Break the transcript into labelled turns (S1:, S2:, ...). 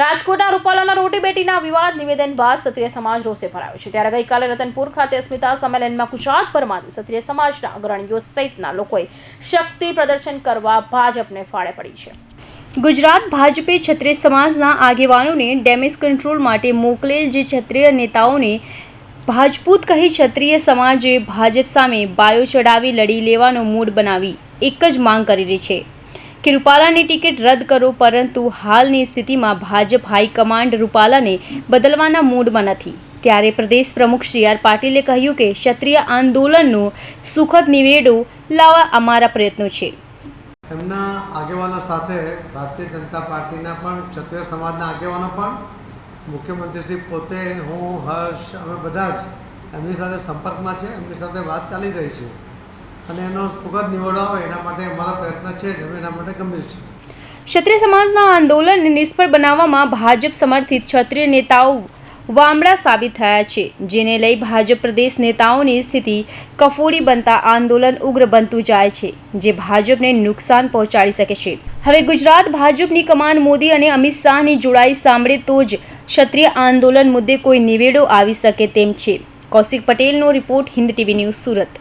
S1: રાજકોટના રૂપાલાના રોટી બેટીના વિવાદ નિવેદન બાદ ક્ષત્રિય સમાજ રોષે ભરાયો છે. ત્યારે ગઈકાલે રતનપુર ખાતે અસ્મિતા સંમેલનમાં ગુજરાતભરમાંથી ક્ષત્રિય સમાજના અગ્રણીઓ સહિતના લોકોએ શક્તિ પ્રદર્શન કરવા ભાજપને ફાળે પડી છે.
S2: ગુજરાત ભાજપે ક્ષત્રિય સમાજના આગેવાનોને ડેમેજ કંટ્રોલ માટે મોકલેલ જે ક્ષત્રિય નેતાઓને ભાજપૂત કહી ક્ષત્રિય સમાજે ભાજપ સામે બાયો ચડાવી, લડી લેવાનો મૂડ બનાવી એક જ માંગ કરી રહી છે. કે રૂપાલાની ટિકિટ રદ કરો, પરંતુ હાલની સ્થિતિમાં ભાજપ હાઈકમાન્ડ રૂપાલાને બદલવાના મૂડમાં નથી. ત્યારે પ્રદેશ પ્રમુખ સી આર પાટીલે કહ્યું કે ક્ષત્રિય આંદોલનનો સુખદ નિવેડો લાવવા અમારા પ્રયત્નો છે.
S3: એમના આગેવાનો સાથે ભારતીય જનતા પાર્ટીના પણ, ક્ષત્રિય સમાજના આગેવાનો પણ મુખ્યમંત્રીશ્રી પોતે, હું, હર્ષ, અમે બધા જ એમની સાથે સંપર્કમાં છે એમની સાથે વાત ચાલી રહી છે. અને એનો સુખદ નિવડો એના માટે અમારા પ્રયત્ન છે એના માટે ગંભીર છે.
S2: ક્ષત્રિય સમાજના આંદોલનને નિષ્ફળ બનાવવામાં ભાજપ સમર્થિત ક્ષત્રિય નેતાઓ વામડા સાબિત થયા છે, જેને લઈ ભાજપ પ્રદેશ નેતાઓની સ્થિતિ કફોડી બનતા આંદોલન ઉગ્ર બનતું જાય છે, જે ભાજપને નુકસાન પહોંચાડી શકે છે. હવે ગુજરાત ભાજપની કમાન મોદી અને અમિત શાહની જોડાઈ સાંભળે તો જ ક્ષત્રિય આંદોલન મુદ્દે કોઈ નિવેડો આવી શકે તેમ છે. કૌશિક પટેલનો report Hind TV news Surat.